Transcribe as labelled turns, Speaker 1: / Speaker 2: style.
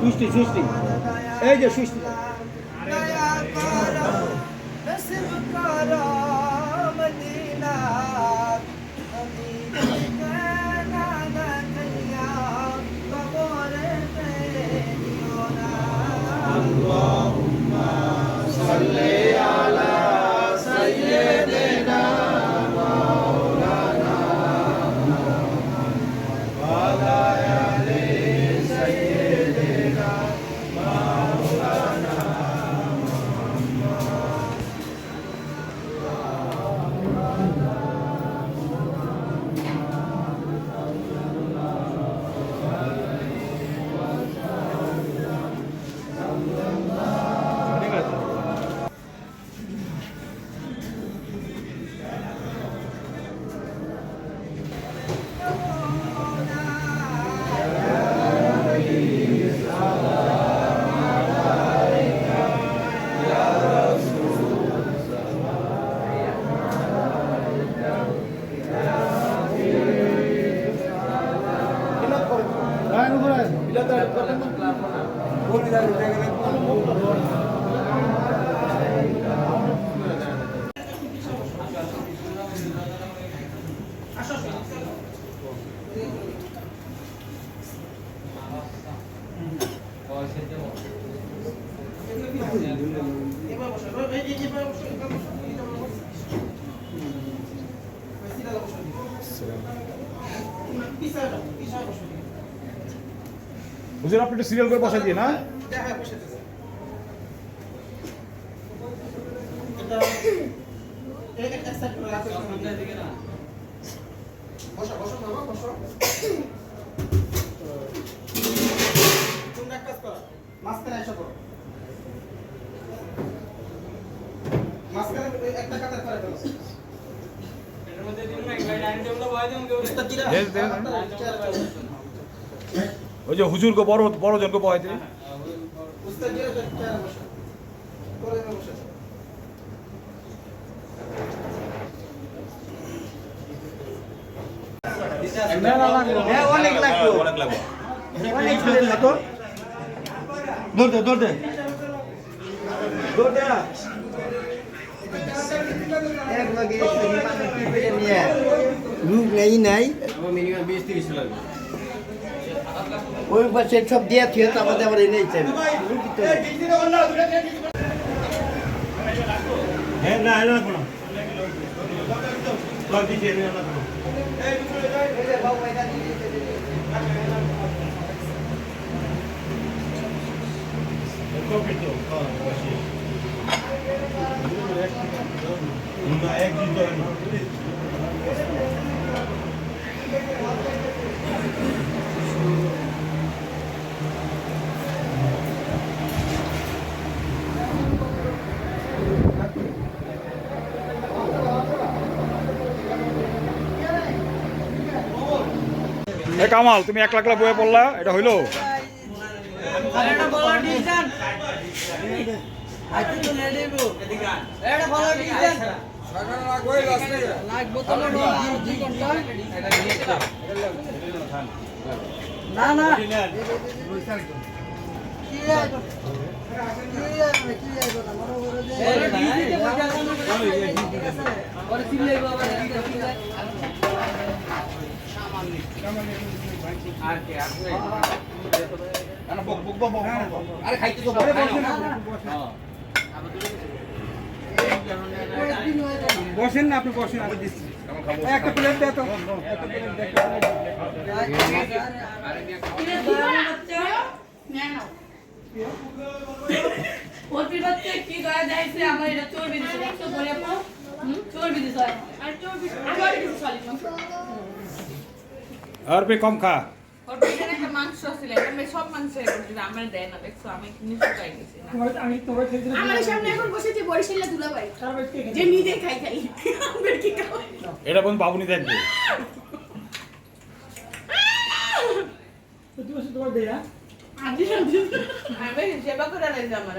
Speaker 1: সুষ্টি সুষ্টি। এই যে সুষ্টি।
Speaker 2: দয়া এবার বসো এই এই এবার বসো এবার বসো এবার বসো সিধা বসো পিছায় যাও পিছায় বসো
Speaker 1: হুজুর আপনি একটু সিরিয়াল করে বসাই দিয়ে না
Speaker 2: বসে বসো বসো বসো মাঝখানে এসে পড়ো মাঝখানে একটা কাতার করে ফেলো উস্তাদ জিরা,
Speaker 1: Yes, yes.
Speaker 2: চেয়ারে বসো।
Speaker 1: ওই যে হুজুরকে বড় বড় জনকে
Speaker 2: বসে
Speaker 1: অনেক লাগবে অনেক লাগবে অনেক লাগবে দৌড় দে দৌড় দে দৌড় দে
Speaker 3: রূপ নেই নাই ওই পাশে সব দিয়ে থুয়ে আমাদের আবার চাই
Speaker 1: হ্যাঁ না না কোনো এক দিন এ কামাল তুমি এক লাখ বয়ে পড়লা এটা হইল?
Speaker 3: না না
Speaker 1: বসেন না আপনি, বসেন। আমি দিচ্ছি একটা প্লেট দে তো
Speaker 4: কি করে দেয়ছে আমার এটা চর্বি দিছে চর্বি দিছে আর চর্বি আমার কিছু চলে না
Speaker 1: আর পে কম খা
Speaker 4: এটা
Speaker 1: বন্ধু বাবুনি দেখবে
Speaker 4: সেবা করে আমার